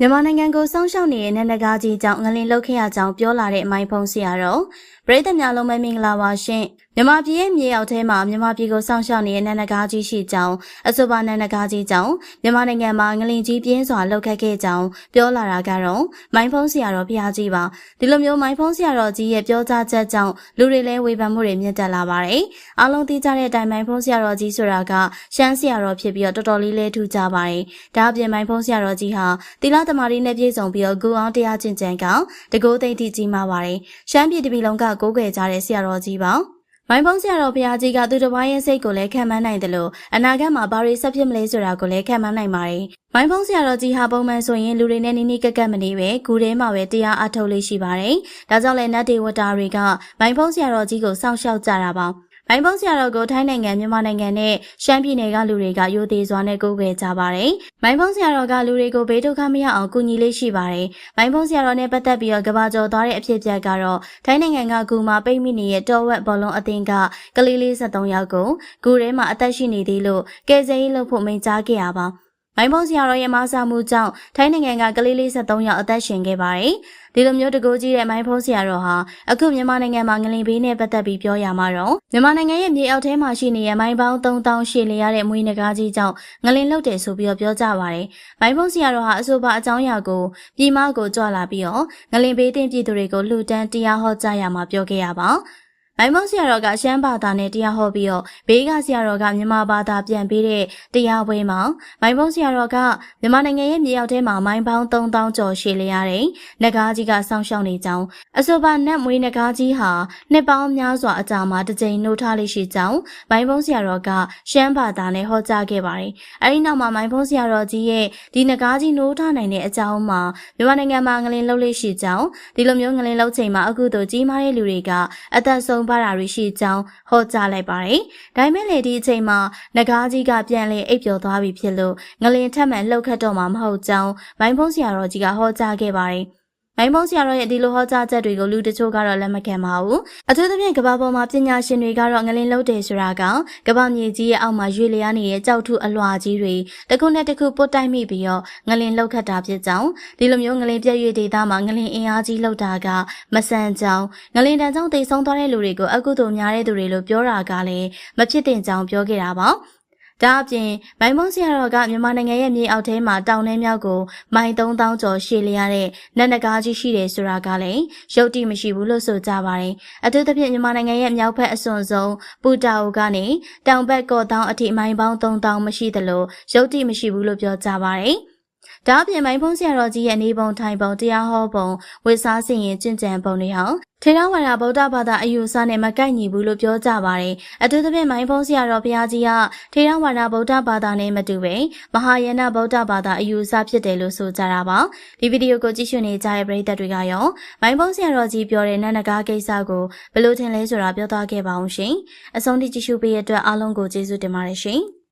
မြန်မာနိုင်ငံကိုစောင့်ရှောက်နေတဲ့နန္ဒကားကြီးကြောင့်ငလင်လောက်ခဲ့ရကြောင်းပြောလာတဲ့အမိုင်းဖုံးဆရာတော်ပရိသတ်များလုံးပဲမင်္ဂလာပါရှင်မြန်မာပြည်ရဲ့မြေအောက်ထဲမှာမြန်မာပြည်ကိုစောင့်ရှောက်နေတဲ့နန္ဒကားကြီးရှိကြောင်းအဆိုပါနန္ဒကားကြီးကြောင့်မြန်မာနိုင်ငံမှာငလင်ကြီးပြင်းစွာလောက်ခတ်ခဲ့ကြောင်းပြောလာတာကတော့မိုင်းဖုံးဆရာတော်ဘုရားကြီးပါဒီလိုမျိုးမိုင်းဖုံးဆရာတော်ကြီးရဲ့ပြောကြားချက်ကြောင့်လူတွေလည်းဝေဖန်မှုတွေမြင့်တက်လာပါတယ်အားလုံးသိကြတဲ့အတိုင်းမိုင်းဖုံးဆရာတော်ကြီးဆိုတာကရှမ်းဆရာတော်ဖြစ်ပြီးတော့တော်တော်လေးလဲထူကြပါတယ်ဒါအပြင်မိုင်းဖုံးဆရာတော်ကြီးဟာတိလသမารီနဲ့ပြည့်စုံပြီးတော့ဂူအောင်တရားကျင့်ကြံကတကိုးသိမ့်တိကြီးမှာပါတယ်ရှမ်းပြည်တပြည်လုံးကကိုးကွယ်ကြတဲ့ဆရာတော်ကြီးပါမိုင်းဖုံးဆရာတော်ဘုရားကြီးကသူတစ်ပါးရဲ့စိတ်ကိုလည်းခံမှန်းနိုင်တယ်လို့အနာဂတ်မှာဘာတွေဆက်ဖြစ်မလဲဆိုတာကိုလည်းခံမှန်းနိုင်ပါတယ်။မိုင်းဖုံးဆရာတော်ကြီးဟာပုံမှန်ဆိုရင်လူတွေနဲ့နီးနီးကပ်ကပ်မနေပဲဂူထဲမှာပဲတရားအထုတ်လေးရှိပါတယ်။ဒါကြောင့်လည်းနတ်ဒေဝတာတွေကမိုင်းဖုံးဆရာတော်ကြီးကိုစောင့်ရှောက်ကြတာပါ။။ မိုင်းဖုံးဆရာတော်ကိုထိုင်းနိုင်ငံမြန်မာနိုင်ငံနဲ့ရှမ်းပြည်နယ်ကလူတွေကယိုသေးစွာနဲ့ကိုးကွယ်ကြပါတယ်။မိုင်းဖုံးဆရာတော်ကလူတွေကိုဘေးဒုက္ခမရအောင်ကူညီလေးရှိပါတယ်။မိုင်းဖုံးဆရာတော်နဲ့ပတ်သက်ပြီးတော့ကဘာကျော်သွားတဲ့အဖြစ်အပျက်ကတော့ထိုင်းနိုင်ငံကဂူမှာပိတ်မိနေတဲ့တော်ဝက်ဘောလုံးအသင်းကကလေးလေး73ယောက်ကိုဂူထဲမှာအသက်ရှိနေသေးလို့ကယ်ဆယ်ရေးလုပ်ဖို့မိန့်ကြားခဲ့ရပါ။ မိုင်းဖုံးဆရာတော်ရဲ့မဆာမှုကြောင့်ထိုင်းနိုင်ငံကကလေးလေး73ယောက်အသက်ရှင်ခဲ့ပါတယ်။ဒီလိုမျိုးတကိုးကြီးတဲ့မိုင်းဖုံးဆရာတော်ဟာအခုမြန်မာနိုင်ငံမှာငလင်ဘေးနဲ့ပတ်သက်ပြီးပြောရမှာတော့မြန်မာနိုင်ငံရဲ့မြေအောက်ထဲမှာရှိနေတဲ့မိုင်းပေါင်း3000ရှည်လျရတဲ့မွေးနဂါးကြီးကြောင့်ငလင်လုတ်တယ်ဆိုပြီးတော့ပြောကြပါတယ်။မိုင်းဖုံးဆရာတော်ဟာအဆိုပါအကြောင်းအရာကိုပြည်မကိုကြွလာပြီးတော့ငလင်ဘေးတင်ပြည်သူတွေကိုလှူဒန်းတရားဟောကြားရမှာပြောခဲ့ရပါ။ မိုင်းမုံဆရာတော်ကရှမ်းဘာသာနဲ့တရားဟောပြီးတော့ဘေးကဆရာတော်ကမြန်မာဘာသာပြန်ပေးတဲ့တရားပွဲမှာမိုင်းမုံဆရာတော်ကမြန်မာနိုင်ငံရဲ့မြေအောက်ထဲမှာမိုင်းပေါင်း3000ကျော်ရှည်လျရတဲ့နဂါးကြီးကစောင့်ရှောက်နေကြောင်းအဆိုပါနတ်မွေးနဂါးကြီးဟာနှစ်ပေါင်းများစွာအကြာမှာတစ်ကြိမ်နှိုးထားလေးရှိကြောင်းမိုင်းမုံဆရာတော်ကရှမ်းဘာသာနဲ့ဟောကြားခဲ့ပါတယ်။အဲဒီနောက်မှာမိုင်းဖုံးဆရာတော်ကြီးရဲ့ဒီနဂါးကြီးနှိုးထားနိုင်တဲ့အကြောင်းမှာမြန်မာနိုင်ငံမှာငလင်လှုပ်လေးရှိကြောင်းဒီလိုမျိုးငလင်လှုပ်ချိန်မှာအခုတို့ကြီးမားတဲ့လူတွေက အသက်ဆုံးပါတာတွေရှိကြောင်းဟောကြားလိုက်ပါတယ်။ဒါပေမဲ့လေဒီအချိန်မှာနဂါးကြီးကပြန်လေအိပ်ပျော်သွားပြီဖြစ်လို့ငလင်ထက်မှန်လှုပ်ခတ်တော့မှာမဟုတ်ကြောင်းဘိုင်းဖုံးဆရာတော်ကြီးကဟောကြားခဲ့ပါတယ်။ မိုင်းမုံဆရာတော်ရဲ့ဒီလိုဟောကြားချက်တွေကိုလူတချို့ကတော့လက်မခံပါဘူး။အထူးသဖြင့်ကမ္ဘာပေါ်မှာပညာရှင်တွေကတော့ငလင်လုံးတယ်ဆိုတာကကမ္ဘာမြေကြီးရဲ့အောက်မှာရွေလျားနေတဲ့ကြောက်ထုအလွှာကြီးတွေတစ်ခုနဲ့တစ်ခုပုတ်တိုက်မိပြီးတော့ငလင်လောက်ခတ်တာဖြစ်ကြောင်းဒီလိုမျိုးငလင်ပြည့်ရွေဒေသမှာငလင်အင်အားကြီးလောက်တာကမဆန်ကြောင်းငလင်တန်ကြောင့်တိတ်ဆုံးသွားတဲ့လူတွေကိုအကုသိုလ်များတဲ့သူတွေလို့ပြောတာကလည်းမဖြစ်တင်ကြောင်းပြောခဲ့တာပါ။ ဒါအပြင်မိုင်မုံဆရာတော်ကမြန်မာနိုင်ငံရဲ့မြေအောက်ထဲမှာတောင်ထဲမြောက်ကိုမိုင်3000ကျော်ရှည်လျားတဲ့နတ်နဂါးကြီးရှိတယ်ဆိုတာကလည်းရုပ်တိမရှိဘူးလို့ဆိုကြပါတယ်။အထူးသဖြင့်မြန်မာနိုင်ငံရဲ့မြောက်ဘက်အစွန်ဆုံးပူတာအိုကနေတောင်ဘက်ကော့တောင်အထိမိုင်ပေါင်း3000မရှိသလိုရုပ်တိမရှိဘူးလို့ပြောကြပါတယ်။ ဒါအပြင်မိုင်းဖုံးဆရာတော်ကြီးရဲ့နေပုံထိုင်ပုံတရားဟောပုံဝိစားစင်ရင်ကျင့်ကြံပုံတွေဟာထေရဝါဒဗုဒ္ဓဘာသာအယူအဆနဲ့မကိုက်ညီဘူးလို့ပြောကြပါတယ်။အထူးသဖြင့်မိုင်းဖုံးဆရာတော်ဘုရားကြီးကထေရဝါဒဗုဒ္ဓဘာသာနဲ့မတူပဲမဟာယနာဗုဒ္ဓဘာသာအယူအဆဖြစ်တယ်လို့ဆိုကြတာပါ။ဒီဗီဒီယိုကိုကြည့်ရှုနေကြတဲ့ပရိသတ်တွေကရောမိုင်းဖုံးဆရာတော်ကြီးပြောတဲ့နန္ဒကားကိစ္စကိုဘယ်လိုထင်လဲဆိုတာပြောသွားခဲ့ပါအောင်ရှင်။အဆုံးထိကြည့်ရှုပေးတဲ့အတွက်အားလုံးကိုကျေးဇူးတင်ပါတယ်ရှင်။